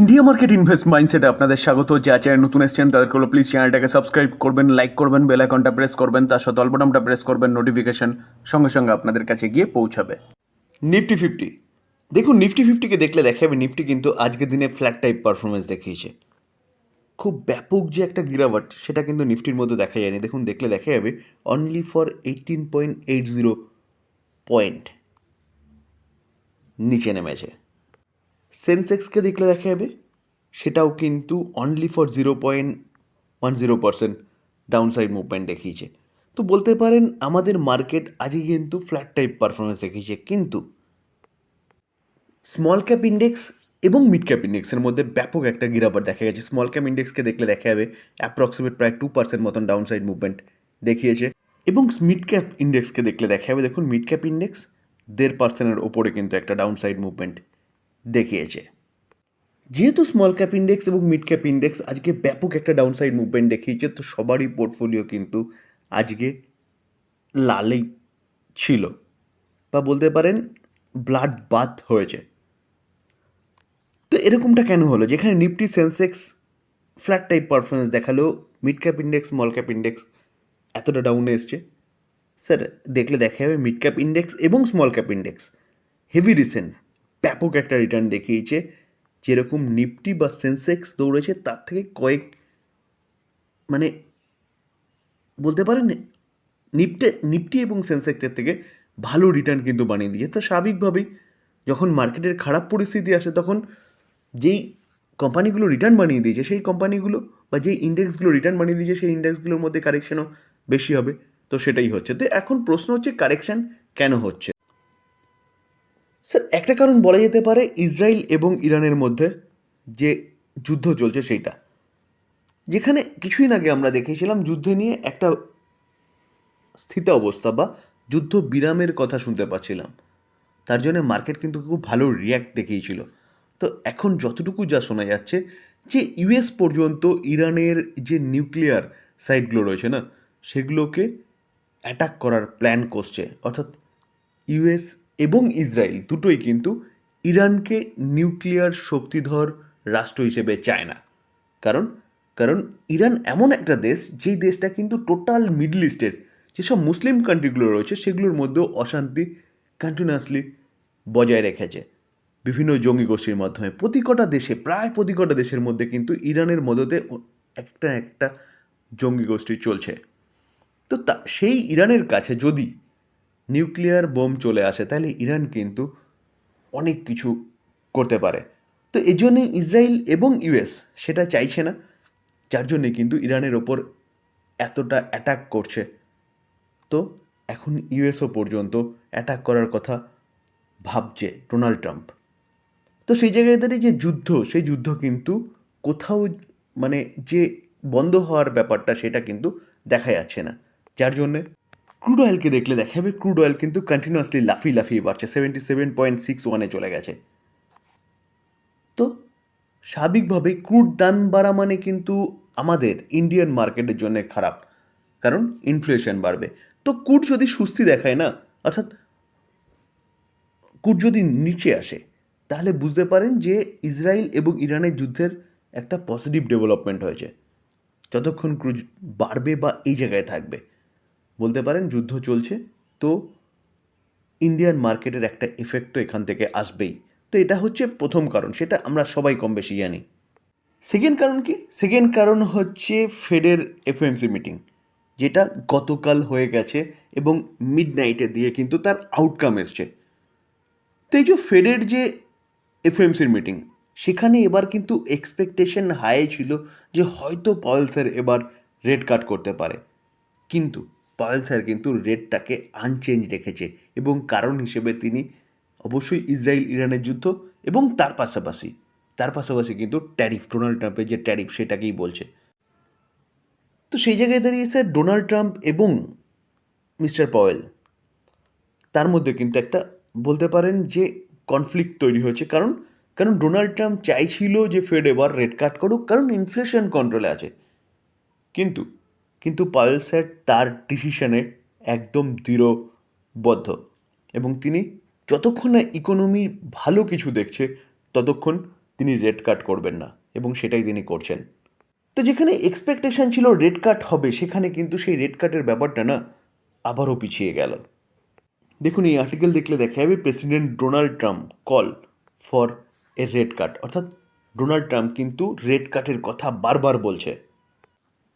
India market invest মাইন্ডসেটে আপনাদের স্বাগত। যা চ্যানেল নতুন এসছেন, তাদেরকে হলো প্লিজ চ্যানেলটাকে সাবস্ক্রাইব করবেন লাইক করবেন বেল আইকনটা প্রেস করবেন, তার সাথে অল্পটামটা প্রেস করবেন নোটিফিকেশন সঙ্গে সঙ্গে আপনাদের কাছে গিয়ে পৌঁছাবে। নিফটি ফিফটি দেখুন নিফটি ফিফটিকে দেখলে দেখা যাবে নিফটি কিন্তু আজকের দিনে ফ্ল্যাট টাইপ পারফরমেন্স দেখিয়েছে। খুব ব্যাপক যে একটা গিরাওয়াট, সেটা কিন্তু নিফটির মধ্যে দেখা যায়নি। দেখুন, দেখলে দেখা যাবে only for eighteen point eight zero point নিচে নেমেছে। সেন্সেক্সকে দেখলে দেখা যাবে, সেটাও কিন্তু only for zero point one zero percent down side movement দেখিয়েছে। তো বলতে পারেন, আমাদের মার্কেট আজকে কিন্তু ফ্ল্যাট টাইপ পারফরমেন্স দেখিয়েছে, কিন্তু স্মল ক্যাপ ইন্ডেক্স এবং মিড ক্যাপ ইন্ডেক্সের মধ্যে ব্যাপক একটা গিরাবার দেখা গেছে। স্মল ক্যাপ ইন্ডেক্সকে দেখলে দেখা যাবে অ্যাপ্রক্সিমেট প্রায় টু পার্সেন্ট মতন ডাউন সাইড মুভমেন্ট দেখিয়েছে এবং মিড ক্যাপ ইন্ডেক্সকে দেখলে দেখা যাবে, দেখুন মিড ক্যাপ ইন্ডেক্স দেড় পার্সেন্টের ওপরে কিন্তু একটা ডাউন সাইড মুভমেন্ট দেখিয়েছে। যেহেতু স্মল ক্যাপ ইন্ডেক্স এবং মিড ক্যাপ ইন্ডেক্স আজকে ব্যাপক একটা ডাউন সাইড মুভমেন্ট দেখিয়েছে, তো সবারই পোর্টফোলিও কিন্তু আজকে লালেই ছিল বা বলতে পারেন ব্লাড বাথ হয়েছে। তো এরকমটা কেন হলো? যেখানে Nifty Sensex flat type performance দেখাল mid cap index small cap index এতটা ডাউনে এসছে। স্যার দেখলে দেখা যাবে মিড ক্যাপ ইন্ডেক্স এবং small cap index heavy recent ব্যাপক একটা রিটার্ন দেখিয়েছে। যেরকম নিফটি বা সেন্সেক্স দৌড়েছে, তার থেকে কয়েক মানে বলতে পারেন নিফটে, নিফটি এবং সেন্সেক্সের থেকে ভালো রিটার্ন কিন্তু বানিয়ে দিয়েছে। তো স্বাভাবিকভাবেই যখন মার্কেটের খারাপ পরিস্থিতি আসে, তখন যেই কোম্পানিগুলো রিটার্ন বানিয়ে দিয়েছে, সেই কোম্পানিগুলো বা যেই ইন্ডেক্সগুলো রিটার্ন বানিয়ে দিয়েছে, সেই ইন্ডেক্সগুলোর মধ্যে কারেকশানও বেশি হবে। তো সেটাই হচ্ছে। তো এখন প্রশ্ন হচ্ছে কারেকশান কেন হচ্ছে? স্যার, একটা কারণ বলা যেতে পারে ইসরায়েল এবং ইরানের মধ্যে যে যুদ্ধ চলছে সেইটা। যেখানে কিছুদিন আগে আমরা দেখেছিলাম যুদ্ধ নিয়ে একটা স্থিত অবস্থা বা যুদ্ধ বিরামের কথা শুনতে পাচ্ছিলাম। তার জন্য মার্কেট কিন্তু খুব ভালো রিয়্যাক্ট দেখিয়েছিল। তো এখন যতটুকু যা শোনা যাচ্ছে যে ইউএস পর্যন্ত ইরানের যে নিউক্লিয়ার সাইটগুলো রয়েছে না, সেগুলোকে অ্যাটাক করার প্ল্যান করছে। অর্থাৎ ইউএস এবং ইসরায়েল দুটোই কিন্তু ইরানকে নিউক্লিয়ার শক্তিধর রাষ্ট্র হিসেবে চায় না। কারণ কারণ ইরান এমন একটা দেশ, যেই দেশটা কিন্তু টোটাল মিডল ইস্টের যেসব মুসলিম কান্ট্রিগুলো রয়েছে, সেগুলোর মধ্যেও অশান্তি কন্টিনিউয়াসলি বজায় রেখেছে। বিভিন্ন জঙ্গি গোষ্ঠীর মাধ্যমে। প্রতি কটা দেশে, প্রায় প্রতি কটা দেশের মধ্যে কিন্তু ইরানের মদতে একটা একটা জঙ্গি গোষ্ঠী চলছে। তো তা, সেই ইরানের কাছে যদি নিউক্লিয়ার বোম চলে আসে তাহলে ইরান কিন্তু অনেক কিছু করতে পারে। তো এই জন্যে ইসরায়েল এবং ইউএস সেটা চাইছে না, যার জন্যে কিন্তু ইরানের ওপর এতটা অ্যাটাক করছে। তো এখন ইউএসও পর্যন্ত অ্যাটাক করার কথা ভাবছে ডোনাল্ড ট্রাম্প। তো সেই জায়গায় দাঁড়িয়ে যে যুদ্ধ, সেই যুদ্ধ কিন্তু কোথাও মানে যে বন্ধ হওয়ার ব্যাপারটা সেটা কিন্তু দেখা যাচ্ছে না, যার জন্যে ক্রুড অয়েলকে দেখলে দেখা যাবে ক্রুড অয়েল কিন্তু কন্টিনিউয়াসলি লাফিয়ে লাফিয়ে বাড়ছে সেভেন্টি সেভেন পয়েন্ট সিক্স ওয়ানে চলে গেছে। তো স্বাভাবিকভাবে ক্রুড দাম বাড়া মানে কিন্তু আমাদের ইন্ডিয়ান মার্কেটের জন্য খারাপ, কারণ ইনফ্লেশন বাড়বে। তো ক্রুড যদি সুস্থি দেখায় না, অর্থাৎ ক্রুড যদি নিচে আসে, তাহলে বুঝতে পারেন যে ইসরায়েল এবং ইরানের যুদ্ধের একটা পজিটিভ ডেভেলপমেন্ট হয়েছে। যতক্ষণ ক্রুজ বাড়বে বা এই জায়গায় থাকবে। বলতে পারেন যুদ্ধ চলছে, তো ইন্ডিয়ান মার্কেটের একটা এফেক্ট তো এখান থেকে আসবেই। তো এটা হচ্ছে প্রথম কারণ, সেটা আমরা সবাই কম বেশি জানি। সেকেন্ড কারণ কি? সেকেন্ড কারণ হচ্ছে ফেডের এফওএমসি মিটিং যেটা গতকাল হয়ে গেছে এবং মিড নাইটে দিয়ে কিন্তু তার আউটকাম এসছে। তো এই যে ফেডের যে এফওএমসির মিটিং সেখানে এবার কিন্তু এক্সপেকটেশন হাই ছিল যে হয়তো পাওয়েল স্যার এবার রেড কাট করতে পারে। কিন্তু পাওয়েল স্যার কিন্তু রেটটাকে আনচেঞ্জ রেখেছে এবং কারণ হিসেবে তিনি অবশ্যই ইসরায়েল ইরানের যুদ্ধ এবং তার পাশাপাশি তার পাশাপাশি কিন্তু ট্যারিফ ডোনাল্ড ট্রাম্পের যে ট্যারিফ সেটাকেই বলছে। তো সেই জায়গায় দাঁড়িয়ে স্যার ডোনাল্ড ট্রাম্প এবং মিস্টার পয়েল। তার মধ্যে কিন্তু একটা বলতে পারেন যে কনফ্লিক্ট তৈরি হয়েছে। কারণ কারণ ডোনাল্ড ট্রাম্প চাইছিল যে ফেড এবার রেড কাট করুক, কারণ ইনফ্লেশন কন্ট্রোলে আছে। কিন্তু কিন্তু পায়েল স্যার তার ডিসিশনে একদম দৃঢ়বদ্ধ এবং তিনি যতক্ষণ না ইকোনমি ভালো কিছু দেখছে, ততক্ষণ তিনি রেড কাট করবেন না এবং সেটাই তিনি করছেন। তো যেখানে এক্সপেকটেশন ছিল রেড কাট হবে, সেখানে কিন্তু সেই রেড কাটের ব্যাপারটা না আবারও পিছিয়ে গেল। দেখুন, এই আর্টিকেল দেখলে দেখা যাবে president Donald Trump call for a rate cut অর্থাৎ ডোনাল্ড ট্রাম্প কিন্তু রেড কাটের কথা বারবার বলছে।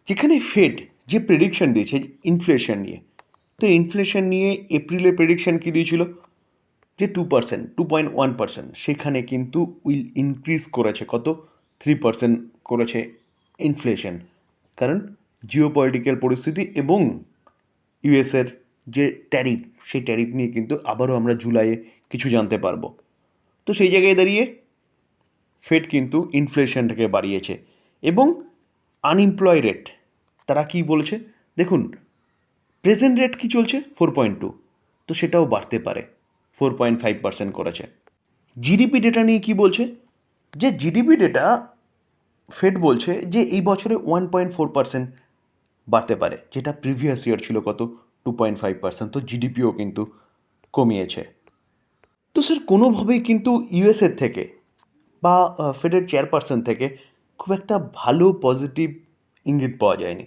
যেখানে ফেড যে প্রেডিকশন দিয়েছে ইনফ্লেশন নিয়ে। তো ইনফ্লেশন নিয়ে এপ্রিলে প্রেডিকশান কী দিয়েছিল? যে two percent two point one percent সেখানে কিন্তু উইল ইনক্রিজ করেছে কত? থ্রি পার্সেন্ট করেছে ইনফ্লেশন কারণ জিও পলিটিক্যাল পরিস্থিতি এবং ইউএসের যে ট্যারিফ সেই ট্যারিফ নিয়ে কিন্তু আবারও আমরা জুলাইয়ে কিছু জানতে পারব। তো সেই জায়গায় দাঁড়িয়ে ফেড কিন্তু ইনফ্লেশনটাকে বাড়িয়েছে এবং আনএমপ্লয় রেট তারা কি বলছে? দেখুন প্রেজেন্ট রেট কি চলছে? ফোর পয়েন্ট টু তো সেটাও বাড়তে পারে ফোর পয়েন্ট ফাইভ পার্সেন্ট করেছে। জিডিপি ডেটা নিয়ে কি বলছে? যে জিডিপি ডেটা ফেড বলছে যে এই বছরে ওয়ান পয়েন্ট ফোর পার্সেন্ট বাড়তে পারে, যেটা প্রিভিয়াস ইয়ার ছিল কত? টু পয়েন্ট ফাইভ পার্সেন্ট তো জিডিপিও কিন্তু কমিয়েছে। তো স্যার কোনোভাবেই কিন্তু ইউএসএর থেকে বা ফেডের চেয়ারপারসন থেকে খুব একটা ভালো পজিটিভ ইঙ্গিত পাওয়া যায়নি।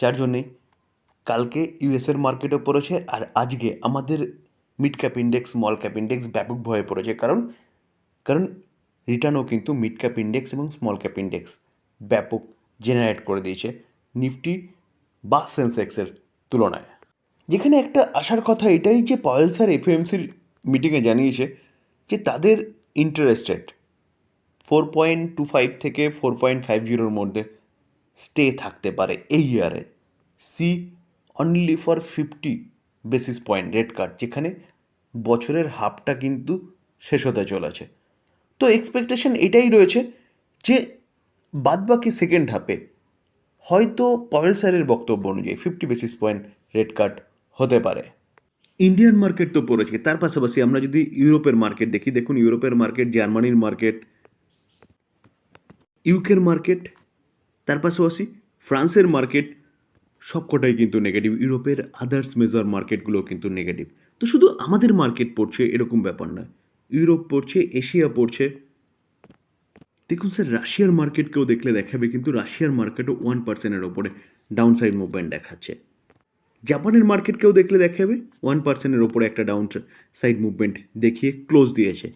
যার জন্যে কালকে ইউএসের মার্কেটও পড়েছে আর আজকে আমাদের mid cap index small cap index ব্যাপক ভয়ে পড়েছে। কারণ কারণ রিটার্নও কিন্তু মিড ক্যাপ ইন্ডেক্স এবং স্মল ক্যাপ ইন্ডেক্স ব্যাপক জেনারেট করে দিয়েছে নিফটি বা সেন্সেক্সের তুলনায়। যেখানে একটা আসার কথা এটাই যে পয়েল স্যার এফএমসির মিটিংয়ে জানিয়েছে যে তাদের interest rate four point two five থেকে ফোর পয়েন্ট ফাইভ জিরোর মধ্যে স্টে থাকতে পারে এই ইয়ারে see only for fifty basis point rate cut যেখানে বছরের হাফটা কিন্তু শেষ হতে চলেছে। তো এক্সপেকটেশন এটাই রয়েছে যে বাদবাকি সেকেন্ড হাফে হয়তো পয়েল স্যারের বক্তব্য অনুযায়ী fifty basis point rate cut হতে পারে। ইন্ডিয়ান মার্কেট তো পড়েছে, তার পাশাপাশি আমরা যদি ইউরোপের মার্কেট দেখি, দেখুন ইউরোপের মার্কেট জার্মানির মার্কেট ইউকের মার্কেট তার পাশাপাশি ফ্রান্সের মার্কেট সবকটাই কিন্তু নেগেটিভ ইউরোপের আদার্স মেজর মার্কেটগুলো কিন্তু নেগেটিভ তো শুধু আমাদের মার্কেট পড়ছে এরকম ব্যাপার নয়, ইউরোপ পড়ছে, এশিয়া পড়ছে। দেখুন স্যার রাশিয়ার মার্কেটকেও দেখলে দেখাবে কিন্তু রাশিয়ার মার্কেটও ওয়ান পার্সেন্টের ওপরে ডাউন সাইড মুভমেন্ট দেখাচ্ছে। জাপানের মার্কেটকেও দেখলে দেখাবে ওয়ান পার্সেন্টের ওপরে একটা ডাউন সাইড মুভমেন্ট দেখিয়ে ক্লোজ দিয়েছে।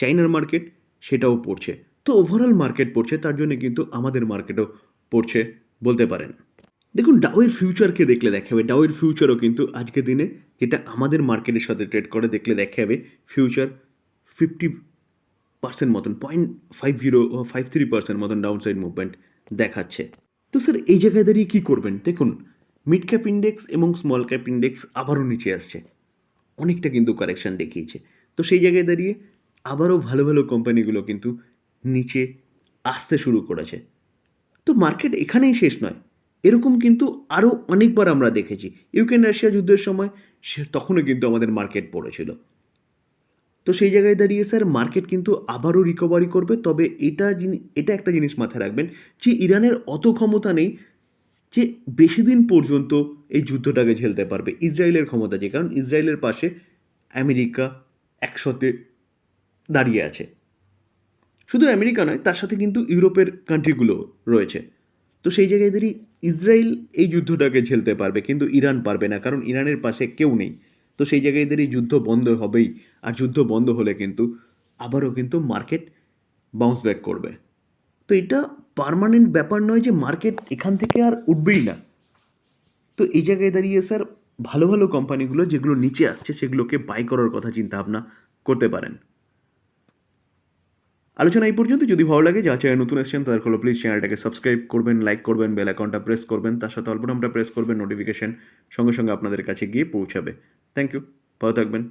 চাইনার মার্কেট সেটাও পড়ছে। তো ওভারঅল মার্কেট পড়ছে, তার জন্য কিন্তু আমাদের মার্কেটও পড়ছে, বলতে পারেন। দেখুন ডাউয়ের ফিউচারকে দেখলে দেখাবে। ডাউয়ের ফিউচারও কিন্তু আজকের দিনে যেটা আমাদের মার্কেটের সাথে ট্রেড করে দেখলে দেখাবে ফিউচার ফিফটি পার্সেন্ট মতন point five zero five three percent মতন ডাউন সাইড মুভমেন্ট দেখাচ্ছে। তো স্যার এই জায়গায় দাঁড়িয়ে কী করবেন? দেখুন মিড ক্যাপ ইন্ডেক্স এবং স্মল ক্যাপ ইন্ডেক্স আবারও নিচে আসছে। অনেকটা কিন্তু কারেকশান দেখিয়েছে। তো সেই জায়গায় দাঁড়িয়ে আবারও ভালো ভালো কোম্পানিগুলো কিন্তু নিচে আসতে শুরু করেছে। তো মার্কেট এখানেই শেষ নয়। এরকম কিন্তু আরও অনেকবার আমরা দেখেছি। ইউক্রেন রাশিয়া যুদ্ধের সময় সে তখনও কিন্তু আমাদের মার্কেট পড়েছিল। তো সেই জায়গায় দাঁড়িয়ে স্যার মার্কেট কিন্তু আবারও রিকভারি করবে। তবে এটা এটা একটা জিনিস মাথায় রাখবেন যে ইরানের অত ক্ষমতা নেই যে বেশি দিন পর্যন্ত এই যুদ্ধটাকে ঝেলতে পারবে। ইসরায়েলের ক্ষমতা যে, কারণ ইসরায়েলের পাশে আমেরিকা একসাথে দাঁড়িয়ে আছে। শুধু আমেরিকা নয়, তার সাথে কিন্তু ইউরোপের কান্ট্রিগুলো রয়েছে। তো সেই জায়গায় দাঁড়িয়ে ইসরায়েল এই যুদ্ধটাকে ঝেলতে পারবে, কিন্তু ইরান পারবে না, কারণ ইরানের পাশে কেউ নেই। তো সেই জায়গায় দাঁড়িয়ে যুদ্ধ বন্ধ হবেই, আর যুদ্ধ বন্ধ হলে কিন্তু আবারও কিন্তু মার্কেট বাউন্স ব্যাক করবে। তো এটা পার্মানেন্ট ব্যাপার নয় যে মার্কেট এখান থেকে আর উঠবেই না। তো এই জায়গায় দাঁড়িয়ে স্যার ভালো ভালো কোম্পানিগুলো যেগুলো নিচে আসছে, সেগুলোকে বাই করার কথা চিন্তা ভাবনা করতে পারেন। আলোচনা এই পর্যন্ত যদি ভালো লাগে যা চ্যানেল নতুন এসেছেন তাদের হলো প্লিজ চ্যানেলটাকে সাবস্ক্রাইব করবেন লাইক করবেন বেল অ্যাকাউন্টটা প্রেস করবেন। তার সাথে অল্প নামটা প্রেস করবেন নোটিফিকেশন সঙ্গে সঙ্গে আপনাদের কাছে গিয়ে পৌঁছাবে। থ্যাংক ইউ ভালো থাকবেন।